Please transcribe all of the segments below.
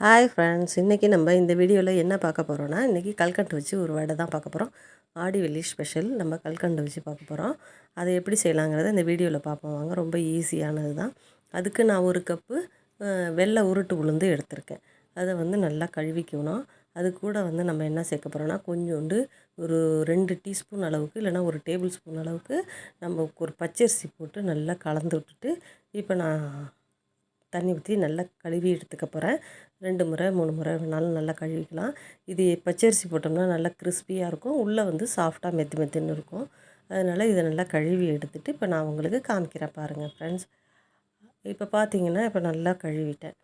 Hi friends இன்றைக்கி நம்ம இந்த வீடியோவில் என்ன பார்க்க போகிறோன்னா இன்றைக்கி கல்கண்டு வச்சு ஒரு வடை தான் பார்க்க போகிறோம் ஆடி வெள்ளி ஸ்பெஷல் நம்ம கல்கண்டு வச்சு பார்க்க போகிறோம் அதை எப்படி செய்யலாங்கிறத இந்த வீடியோவில் பார்ப்போம் வாங்க. ரொம்ப ஈஸியானது தான். அதுக்கு நான் ஒரு கப்பு வெள்ளை உருட்டு உளுந்து எடுத்திருக்கேன். அதை வந்து நல்லா கழுவிக்கணும். அது கூட வந்து நம்ம என்ன சேர்க்க போகிறோன்னா கொஞ்சோண்டு ஒரு ரெண்டு டீஸ்பூன் அளவுக்கு இல்லைனா ஒரு டேபிள் ஸ்பூன் அளவுக்கு நம்ம ஒரு பச்சரிசி போட்டு நல்லா கலந்து விட்டுட்டு இப்போ நான் தண்ணி ஊற்றி நல்லா கழுவி எடுத்துக்க போகிறேன் ரெண்டு முறை மூணு முறை வேணாலும் நல்லா கழுவிக்கலாம். இது பச்சரிசி போட்டோம்னா நல்லா கிறிஸ்பியாக இருக்கும். உள்ளே வந்து சாஃப்டாக மெத்து மெத்துன்னு இருக்கும். அதனால் இதை நல்லா கழுவி எடுத்துகிட்டு இப்போ நான் உங்களுக்கு காமிக்கிறேன் பாருங்கள் ஃப்ரெண்ட்ஸ் இப்போ பார்த்தீங்கன்னா இப்போ நல்லா கழுவிட்டேன்.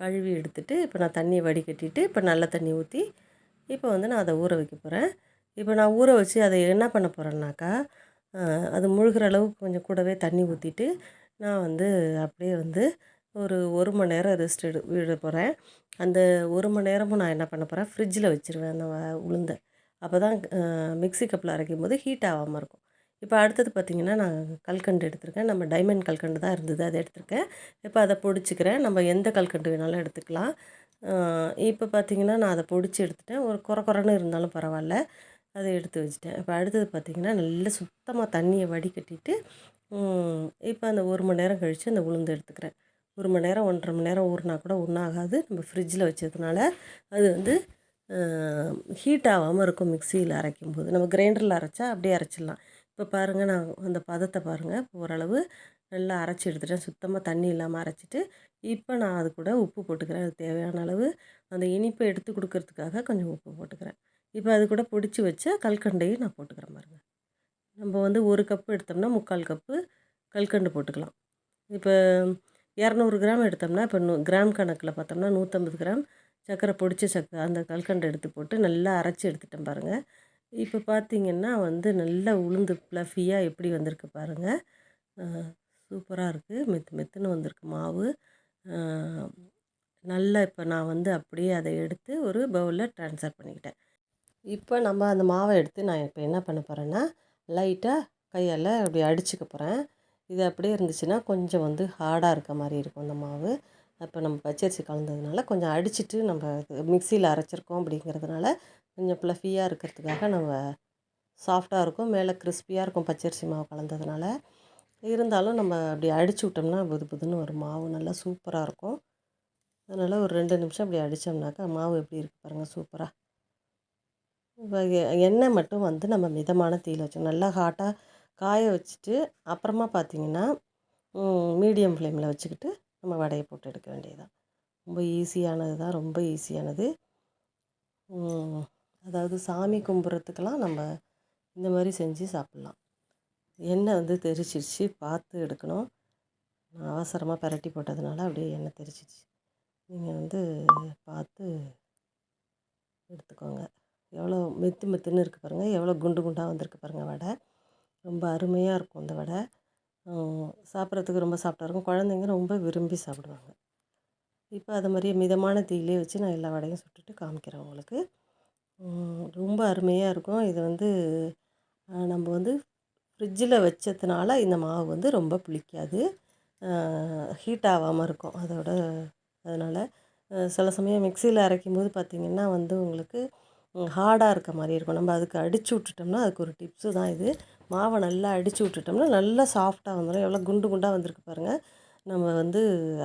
கழுவி எடுத்துகிட்டு இப்போ நான் தண்ணியை வடிகட்டிட்டு இப்போ நல்ல தண்ணி ஊற்றி இப்போ வந்து நான் அதை ஊற வைக்க போகிறேன் இப்போ நான் ஊற வச்சு அதை என்ன பண்ண போகிறேன்னாக்கா அது முழுகிற அளவுக்கு கொஞ்சம் கூடவே தண்ணி ஊற்றிட்டு நான் வந்து அப்படியே வந்து ஒரு ஒரு மணி நேரம் ரெஸ்ட் எடு விட போகிறேன் அந்த ஒரு மணி நேரமும் நான் என்ன பண்ண போகிறேன் ஃப்ரிட்ஜில் வச்சுருவேன் அந்த உளுந்தை. அப்போ தான் மிக்ஸி கப்பில் அரைக்கும் போது ஹீட் ஆகாமல் இருக்கும். இப்போ அடுத்தது பார்த்திங்கன்னா நான் கல்கண்டு எடுத்திருக்கேன். நம்ம டைமண்ட் கல்கண்டு தான் இருந்தது அதை எடுத்திருக்கேன். இப்போ அதை பொடிச்சிக்கிறேன். நம்ம எந்த கல்கண்டு வேணாலும் எடுத்துக்கலாம். இப்போ பார்த்திங்கன்னா நான் அதை பொடிச்சு எடுத்துட்டேன். ஒரு குறை குறைன்னு இருந்தாலும் பரவாயில்ல. அதை எடுத்து வச்சுட்டேன். இப்போ அடுத்தது பார்த்திங்கன்னா நல்லா சுத்தமாக தண்ணியை வடிகட்டிட்டு இப்போ அந்த ஒரு மணி நேரம் கழித்து அந்த உளுந்து எடுத்துக்கிறேன். ஒரு மணி நேரம் ஒன்றரை மணி நேரம் ஊறினா கூட ஒன்றாகாது நம்ம ஃப்ரிட்ஜில் வச்சதுனால அது வந்து ஹீட் ஆகாமல் இருக்கும் மிக்சியில் அரைக்கும் போது நம்ம கிரைண்டரில் அரைச்சா அப்படியே அரைச்சிடலாம். இப்போ பாருங்கள் நான் அந்த பதத்தை பாருங்கள் ஓரளவு நல்லா அரைச்சி எடுத்துட்டேன். சுத்தமாக தண்ணி இல்லாமல் அரைச்சிட்டு இப்போ நான் அது கூட உப்பு போட்டுக்கிறேன். அது தேவையான அளவு அந்த இனிப்பை எடுத்து கொடுக்கறதுக்காக கொஞ்சம் உப்பு போட்டுக்கிறேன். இப்போ அது கூட பிடிச்சி வச்ச கல்கண்டையும் நான் போட்டுக்கிறேன் பாருங்கள் நம்ம வந்து ஒரு கப்பு எடுத்தோம்னா முக்கால் கப்பு கல்கண்டு போட்டுக்கலாம். இப்போ இரநூறு கிராம் எடுத்தோம்னா இப்போ நூ கிராம் கணக்கில் பார்த்தோம்னா நூற்றம்பது கிராம் சர்க்கரை பொடிச்ச சக்கரை அந்த கல்கண்டை எடுத்து போட்டு நல்லா அரைச்சி எடுத்துட்டேன் பாருங்கள் இப்போ பார்த்திங்கன்னா வந்து நல்லா உளுந்து ப்ளஃபியாக எப்படி வந்திருக்கு பாருங்கள் சூப்பராக இருக்குது மெத்து மெத்துன்னு வந்திருக்கு மாவு. நல்லா இப்போ நான் வந்து அப்படியே அதை எடுத்து ஒரு பவுலில் ட்ரான்ஸ்ஃபர் பண்ணிக்கிட்டேன். இப்போ நம்ம அந்த மாவை எடுத்து நான் இப்போ என்ன பண்ண போகிறேன்னா லைட்டாக கையால் அப்படி அடிச்சுக்க போகிறேன் இது அப்படியே இருந்துச்சுன்னா கொஞ்சம் வந்து ஹார்டாக இருக்க மாதிரி இருக்கும் அந்த மாவு. அப்போ நம்ம பச்சரிசி கலந்ததுனால கொஞ்சம் அடிச்சுட்டு நம்ம மிக்சியில் அரைச்சிருக்கோம் அப்படிங்கிறதுனால கொஞ்சம் ஃப்ளஃபியாக இருக்கிறதுக்காக நம்ம சாஃப்டாக இருக்கும். மேலே கிறிஸ்பியாக இருக்கும் பச்சரிசி மாவு கலந்ததுனால. இருந்தாலும் நம்ம அப்படி அடிச்சு விட்டோம்னா புது புதுன்னு ஒரு மாவு நல்லா சூப்பராக இருக்கும். அதனால் ஒரு ரெண்டு நிமிஷம் அப்படி அடித்தோம்னாக்கா மாவு எப்படி இருக்குது பாருங்கள் சூப்பராக இப்போ எண்ணெய் மட்டும் வந்து நம்ம மிதமான தீயில் வச்சோம். நல்லா ஹாட்டாக காய வச்சுட்டு அப்புறமா பார்த்திங்கன்னா மீடியம் ஃப்ளேமில் வச்சுக்கிட்டு நம்ம வடையை போட்டு எடுக்க வேண்டியதுதான். ரொம்ப ஈஸியானது தான் ரொம்ப ஈஸியானது. அதாவது சாமி கும்பிட்றதுக்கெல்லாம் நம்ம இந்த மாதிரி செஞ்சு சாப்பிட்லாம். எண்ணெய் வந்து தெரிச்சிருச்சு பார்த்து எடுக்கணும். நான் அவசரமாக பரட்டி போட்டதுனால அப்படியே எண்ணெய் தெரிச்சிச்சு நீங்கள் வந்து பார்த்து எடுத்துக்கோங்க. எவ்வளோ மெத்து மெத்துன்னு இருக்குது பாருங்கள் எவ்வளோ குண்டு குண்டாக வந்திருக்கு பாருங்கள் வடை. ரொம்ப அருமையாக இருக்கும் இந்த வடை. சாப்பிட்றதுக்கு ரொம்ப சாஃப்டாக இருக்கும். குழந்தைங்க ரொம்ப விரும்பி சாப்பிடுவாங்க. இப்போ அது மாதிரியே மிதமான தீயிலே வச்சு நான் எல்லா வடையும் சுட்டுட்டு காமிக்கிறேன் உங்களுக்கு. ரொம்ப அருமையாக இருக்கும். இது வந்து நம்ம வந்து ஃப்ரிட்ஜில் வச்சதுனால இந்த மாவு வந்து ரொம்ப புளிக்காது. ஹீட் ஆகாமல் இருக்கும் அதோட அதனால் சில சமயம் மிக்சியில் அரைக்கும் போது பார்த்திங்கன்னா வந்து உங்களுக்கு ஹார்டாக இருக்க மாதிரி இருக்கும். நம்ம அதுக்கு அடித்து விட்டுட்டோம்னா அதுக்கு ஒரு டிப்ஸு தான் இது. மாவை நல்லா அடித்து விட்டுட்டோம்னா நல்லா சாஃப்டாக வந்துடும் எவ்வளோ குண்டு குண்டாக வந்திருக்கு பாருங்கள் நம்ம வந்து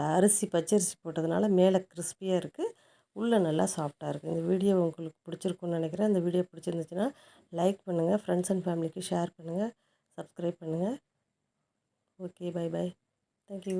அரிசி பச்சரிசி போட்டதுனால மேலே கிறிஸ்பியாக இருக்குது உள்ளே நல்லா சாஃப்டாக இருக்குது இந்த வீடியோ உங்களுக்கு பிடிச்சிருக்குன்னு நினைக்கிறேன். இந்த வீடியோ பிடிச்சிருந்துச்சுன்னா லைக் பண்ணுங்கள் ஃப்ரெண்ட்ஸ் அண்ட் ஃபேமிலிக்கு ஷேர் பண்ணுங்கள் சப்ஸ்கிரைப் பண்ணுங்கள் okay bye bye thank you